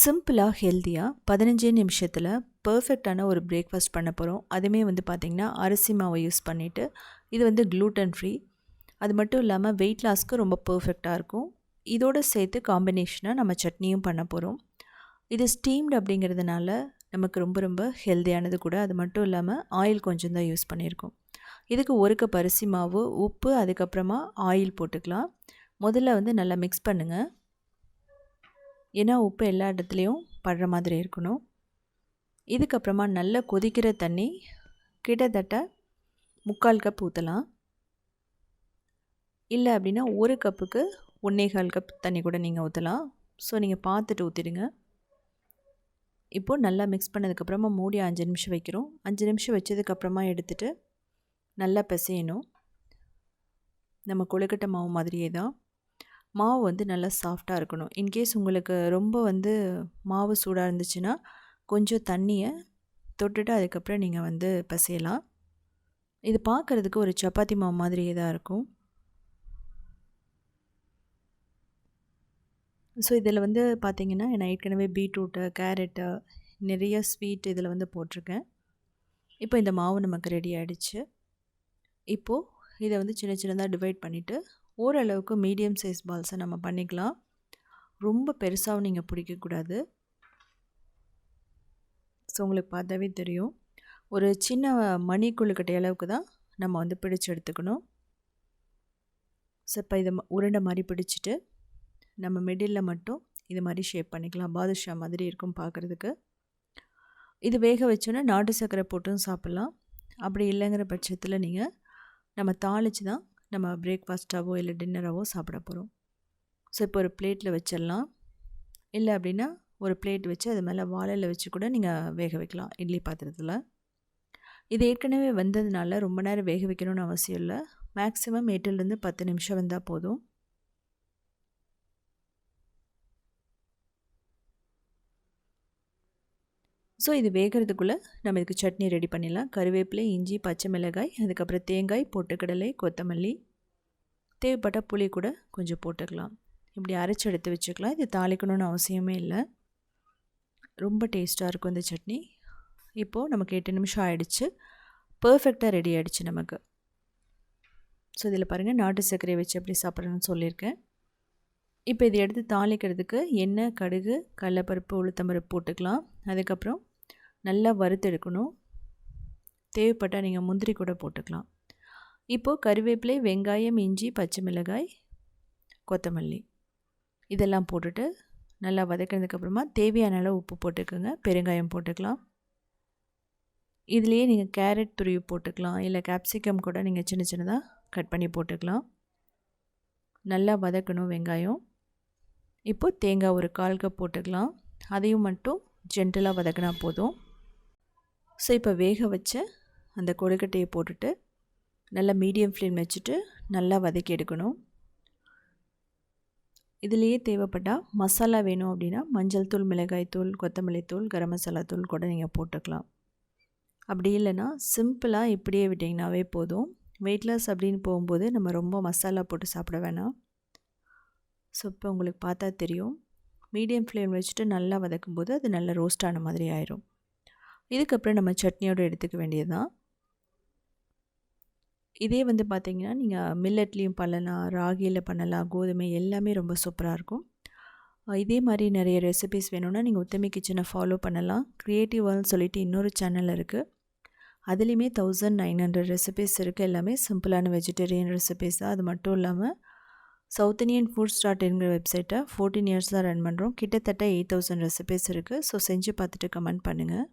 சிம்பிளாக ஹெல்த்தியாக பதினஞ்சே நிமிஷத்தில் பர்ஃபெக்டான ஒரு பிரேக்ஃபாஸ்ட் பண்ண போகிறோம் அதுவுமே வந்து பார்த்திங்கன்னா அரிசி மாவை யூஸ் பண்ணிவிட்டு இது வந்து க்ளூட்டன் ஃப்ரீ. அது மட்டும் இல்லாமல் வெயிட் லாஸ்க்கு ரொம்ப பர்ஃபெக்டாக இருக்கும். இதோடு சேர்த்து காம்பினேஷனாக நம்ம சட்னியும் பண்ண போகிறோம் இது ஸ்டீம்டு அப்படிங்கிறதுனால நமக்கு ரொம்ப ரொம்ப ஹெல்த்தியானது கூட. அது மட்டும் இல்லாமல் ஆயில் கொஞ்சம் தான் யூஸ் பண்ணியிருக்கோம். இதுக்கு ஒரு கப் அரிசி மாவு உப்பு அதுக்கப்புறமா ஆயில் போட்டுக்கலாம். முதல்ல வந்து நல்லா மிக்ஸ் பண்ணுங்கள் ஏன்னா உப்பு எல்லா இடத்துலையும் படுற மாதிரி இருக்கணும். இதுக்கப்புறமா நல்லா கொதிக்கிற தண்ணி கிட்டத்தட்ட முக்கால் கப் ஊற்றலாம் இல்லை அப்படின்னா ஒரு கப்புக்கு ஒன்றே கால் கப் தண்ணி கூட நீங்கள் ஊற்றலாம் ஸோ நீங்கள் பார்த்துட்டு ஊற்றிடுங்க இப்போது நல்லா மிக்ஸ் பண்ணதுக்கப்புறமா மூடி அஞ்சு நிமிஷம் வைக்கிறோம். அஞ்சு நிமிஷம் வச்சதுக்கப்புறமா எடுத்துகிட்டு நல்லா பிசையணும். நம்ம கொழுக்கட்டை மாவு மாதிரியே தான். மாவு வந்து நல்லா சாஃப்டாக இருக்கணும். இன்கேஸ் உங்களுக்கு ரொம்ப வந்து மாவு சூடாக இருந்துச்சுன்னா கொஞ்சம் தண்ணியை தொட்டுட்டு அதுக்கப்புறம் நீங்கள் வந்து பசையலாம். இது பார்க்குறதுக்கு ஒரு சப்பாத்தி மாவு மாதிரியே தான் இருக்கும். ஸோ இதில் வந்து பார்த்திங்கன்னா நான் ஏற்கனவே பீட்ரூட்டு கேரட்டு நிறைய ஸ்வீட் இதில் வந்து போட்டிருக்கேன். இப்போ இந்த மாவு நமக்கு ரெடி ஆகிடுச்சு இப்போது இதை வந்து சின்ன சின்னதாக டிவைட் பண்ணிவிட்டு ஓரளவுக்கு மீடியம் சைஸ் பால்ஸை நம்ம பண்ணிக்கலாம். ரொம்ப பெருசாகவும் நீங்கள் பிடிக்கக்கூடாது. ஸோ உங்களுக்கு பார்த்தாவே தெரியும். ஒரு சின்ன மணி கொழுக்கட்டை அளவுக்கு தான் நம்ம வந்து பிடிச்சி எடுத்துக்கணும். ஸோ இப்போ இதை உருண்டை மாதிரி பிடிச்சிட்டு நம்ம மிடில் மட்டும் இது மாதிரி ஷேப் பண்ணிக்கலாம். பாதுஷா மாதிரி இருக்கும் பார்க்குறதுக்கு. இது வேக வச்சோன்னா நாட்டு சர்க்கரை போட்டும் சாப்பிட்லாம். அப்படி இல்லைங்கிற பட்சத்தில் நீங்கள் நம்ம தாளித்து தான் நம்ம பிரேக்ஃபாஸ்ட்டாவோ இல்லை டின்னராகவோ சாப்பிட போகிறோம் ஸோ இப்போ ஒரு பிளேட்டில் வச்சிடலாம். இல்லை அப்படின்னா ஒரு பிளேட் வச்சு அது மேலே வாழையில் வச்சு கூட நீங்கள் வேக வைக்கலாம் இட்லி பாத்திரத்தில். இது ஏற்கனவே வந்ததுனால ரொம்ப நேரம் வேக வைக்கணும்னு அவசியம் இல்லை. மேக்ஸிமம் எட்டுலேருந்து பத்து நிமிஷம் வந்தால் போதும். ஸோ இது வேகிறதுக்குள்ளே நம்ம இதுக்கு சட்னி ரெடி பண்ணிடலாம். கருவேப்பிலை இஞ்சி பச்சை மிளகாய் அதுக்கப்புறம் தேங்காய் பொட்டுக்கடலை கொத்தமல்லி. தேவைப்பட்ட புளி கூட கொஞ்சம் போட்டுக்கலாம். இப்படி அரைச்சி எடுத்து வச்சுக்கலாம். இது தாளிக்கணும்னு அவசியமே இல்லை. ரொம்ப டேஸ்ட்டாக இருக்கும் இந்த சட்னி. இப்போது நமக்கு எட்டு நிமிஷம் ஆகிடுச்சு பர்ஃபெக்டாக ரெடி ஆகிடுச்சு நமக்கு. ஸோ இதில் பாருங்கள் நாட்டு சர்க்கரையை வச்சு எப்படி சாப்பிட்றேன்னு சொல்லியிருக்கேன். இப்போ இதை எடுத்து தாளிக்கிறதுக்கு எண்ணெய் கடுகு கடலப்பருப்பு உளுத்தம்பருப்பு போட்டுக்கலாம். அதுக்கப்புறம் நல்லா வறுத்தெடுக்கணும். தேவைப்பட்டால் நீங்கள் முந்திரி கூட போட்டுக்கலாம். இப்போது கருவேப்பிலை வெங்காயம் இஞ்சி பச்சை மிளகாய் கொத்தமல்லி. இதெல்லாம் போட்டுட்டு நல்லா வதக்கினதுக்கப்புறமா தேவையான அளவு உப்பு போட்டுக்கோங்க. பெருங்காயம் போட்டுக்கலாம். இதுலேயே நீங்கள் கேரட் துருவி போட்டுக்கலாம். இல்லை கேப்சிகம் கூட நீங்கள் சின்ன சின்னதாக கட் பண்ணி போட்டுக்கலாம். நல்லா வதக்கணும் வெங்காயம். இப்போது தேங்காய் ஒரு கால் கப் போட்டுக்கலாம். அதையும் மட்டும் ஜென்டலாக வதக்கினா போதும். ஸோ இப்போ வேக வச்ச அந்த கொழுக்கட்டையை போட்டுட்டு நல்லா மீடியம் ஃப்ளேம் வச்சுட்டு நல்லா வதக்கி எடுக்கணும். இதுலேயே தேவைப்பட்டால் மசாலா வேணும் அப்படின்னா மஞ்சள் தூள் மிளகாய் தூள் கொத்தமல்லி தூள் கரம் மசாலா தூள் கூட நீங்கள் போட்டுக்கலாம். அப்படி இல்லைன்னா சிம்பிளாக இப்படியே விட்டிங்கனாவே போதும். வெயிட் லாஸ் அப்படின்னு போகும்போது நம்ம ரொம்ப மசாலா போட்டு சாப்பிட வேணாம். ஸோ இப்போ உங்களுக்கு பார்த்தா தெரியும். மீடியம் ஃப்ளேம் வச்சுட்டு நல்லா வதக்கும்போது அது நல்லா ரோஸ்ட் ஆன மாதிரி ஆயிரும். இதுக்கப்புறம் நம்ம சட்னியோடு எடுத்துக்க வேண்டியது தான் இதே வந்து பார்த்திங்கன்னா நீங்கள் மில்லட்லேயும் பண்ணலாம் ராகியில் பண்ணலாம் கோதுமை எல்லாமே ரொம்ப சூப்பராக இருக்கும். இதே மாதிரி நிறைய ரெசிபிஸ் வேணும்னா நீங்கள் உத்தமி கிச்சனை ஃபாலோ பண்ணலாம். க்ரியேட்டிவ் வேர்ல்னு சொல்லிட்டு இன்னொரு சேனல் இருக்குது அதுலேயுமே தௌசண்ட் நைன் ஹண்ட்ரட் ரெசிபிஸ் இருக்குது எல்லாமே சிம்பிளான வெஜிடேரியன் ரெசிபிஸ் தான். அது மட்டும் இல்லாமல் சவுத் இண்டியன் ஃபுட் ஸ்டார்ட்ங்கிற வெப்சைட்டை ஃபோர்டீன் இயர்ஸ் தான் ரன் பண்ணுறோம் கிட்டத்தட்ட எயிட் தௌசண்ட் ரெசிபிஸ் இருக்குது ஸோ செஞ்சு பார்த்துட்டு கமெண்ட் பண்ணுங்கள்